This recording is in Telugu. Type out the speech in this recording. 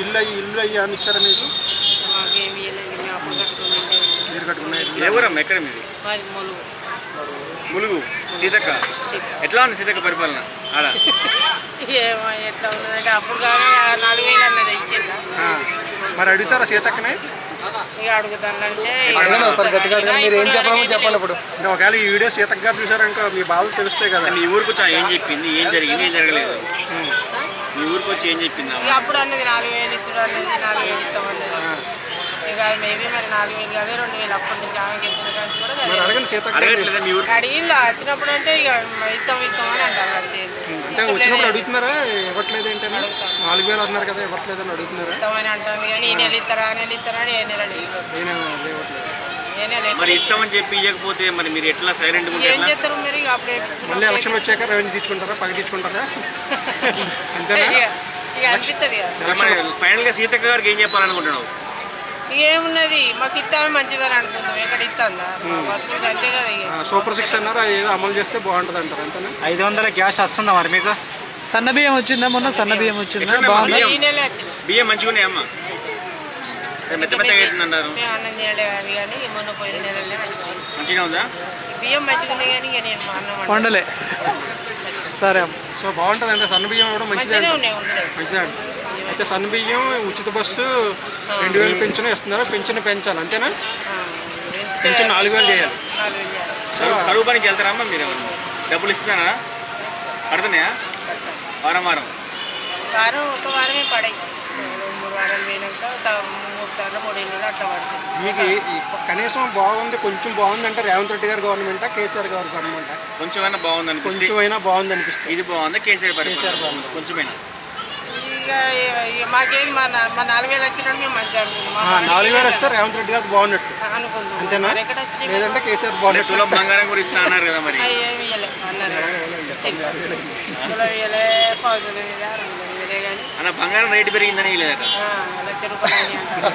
ఇల్లు అయ్యి ఇల్లు అయ్యి అని ఇచ్చారా మీకు మీరు ఎక్కడ మీది? మొలుగు. సీతక్క? ఎట్లా ఉంది సీతక్క పరిపాలన? ఆడ? ఏమో ఎట్లా ఉన్నదంటే అప్పుడు కానీ ఆ నాలుగు వేలు అన్నది ఇచ్చిందా? మరి అడుగుతారా సీతక్కని? ఇక అడుగుతానంటే అడగండి ఒకసారి గట్టిగా అడగండి. మీరు ఏం చెప్పాలో చెప్పండి ఇప్పుడు. అంటే ఒకవేళ ఈ వీడియో సీతక్క గారు చూసారంటే మీ బాధలు తెలుస్తాయి కదా. మీ ఊరికి వచ్చి ఏం చెప్పింది? ఏం జరిగింది? ఏం జరగలేదు. మీ ఊరికి వచ్చి ఏం చెప్పింది ఇక? అప్పుడు అన్నది నాలుగు వేలు ఇచ్చడం అన్నది నాలుగు వేలు ఇస్తామన్నది ఇక మేబీ మరి నాలుగు వేలు రెండు వేలు అప్పటి నుంచి కానీ కూడా మరి. అడగండి సీతక్క గారు. అడగట్లేదా మీ ఊరికి? అడిగింది వచ్చినప్పుడు అంటే ఇక ఇస్తాం ఇస్తాం అని అంటారు అంతే. అంటే వచ్చినప్పుడు అడుగుతున్నారా? ఇవ్వట్లేదు ఏంటని నాలుగు వేలు అన్నారు కదా ఇవ్వట్లేదని అడుగుతున్నారా? ఇస్తామని అంటాను కానీ ఈ నెల ఇస్తారా ఆ నెల ఇస్తారా అని ఏ నెల అడిగింది నేనే ఇవ్వట్లేదు. ఏ నెల మరి ఇస్తామని చెప్పి ఇవ్వకపోతే మరి మీరు ఎట్లా సైలెంట్ ఉంటే ఏం ఎట్లా? చేస్తారు మరి? ఇక అప్పుడు మళ్ళీ ఎలక్షన్ వచ్చాక రెవెన్యూ తీసుకుంటారా పగ తీసుకుంటారా అంతేనా? ఇక ఇక అనిపిస్తుంది కదా. మరి ఫైనల్గా సీతక్క గారికి ఏం చెప్పాలనుకుంటున్నావు? ఏమున్నది? మాకు ఇస్తామే మంచిదని అనుకుందాం ఎక్కడ ఇస్తుందా అంతే కదా ఇక. సూపర్ సిక్స్ అన్నారు? అది ఏదో అమలు చేస్తే బాగుంటుంది అంటారు అంతేనా? ఐదు వందల గ్యాస్ వస్తుందా మరి మీకు? సన్న బియ్యం వచ్చిందా మొన్న? సన్న బియ్యం వచ్చిందా? బాగుందా? బియ్యం? ఈ నెల వచ్చింది. బియ్యం మంచిగా అమ్మ? మెత్త మెత్తగా అవుతుందన్నారు మేము అన్నం తినలే కానీ కానీ మొన్న పోయిన నెలలే మంచిగా మంచిగా ఉందా? బియ్యం మంచిగా ఉన్నాయి కానీ ఇక నేను మా అన్నం వండను. వండలే. సరే అమ్మ. సో బాగుంటుంది అంటే సన్న బియ్యం కూడా మంచిదే మంచిగానే అంటారు ఉన్నాయి ఉండలేదు మంచిదే అంట. అయితే సన్న బియ్యం ఉచిత బస్సు రెండు వేలు పెంచిన ఇస్తున్నారు? పెంచిన పెంచాలి అంతేనా? పెంచిన నాలుగు వేలు చేయాలి. కరువు- పనికి వెళ్తారా అమ్మ మీరు? డబ్బులు ఇస్తున్నారా? పడుతున్నాయా? వారం వారం. వారం ఒక వారమే పడాయి. మూడు వారాలు పోయినాక త- మూడు సార్లు మూడు నెలలు అట్లా పడుతుంది. మీకు కనీసం బాగుంది కొంచెం బాగుంది అంటే రేవంత్ రెడ్డి గారి గవర్నమెంటా కేసీఆర్ గారి గవర్నమెంటా కొంచెమైనా బాగుంది అనిపిస్తుంది కొంచెం అయినా బాగుంది? అనిపిస్తుంది ఇది బాగుందా కేసీఆర్ పరిపాలన కేసీఆర్ బాగుంది. కొంచెమైనా. ఇక ఇక మాకేది మా నా- మా నాలుగు వేలు వచ్చినట్టు మేము మంచిగా ఆ, నాలుగు వేలు. వస్తే రేవంత్ రెడ్డి బాగున్నట్టు. అనుకుందాం అంతేనా? మరి ఎక్కడ వచ్చినాయి? లేదంటే కేసీఆర్ అంటే బాగున్నట్టు. తులం బంగారం కూడా ఇస్తా అన్నారు కదా మరి. అవి ఏమి ఇవ్వలే అన్నారు. తులం ఇవ్వలే పావు తులం ఇవ్వలే రెండు తులం ఇవ్వలే కానీ. అన్న బంగారం రేటు పెరిగిందని లేదట లక్ష రూపాయలు అయినాయి అంటారు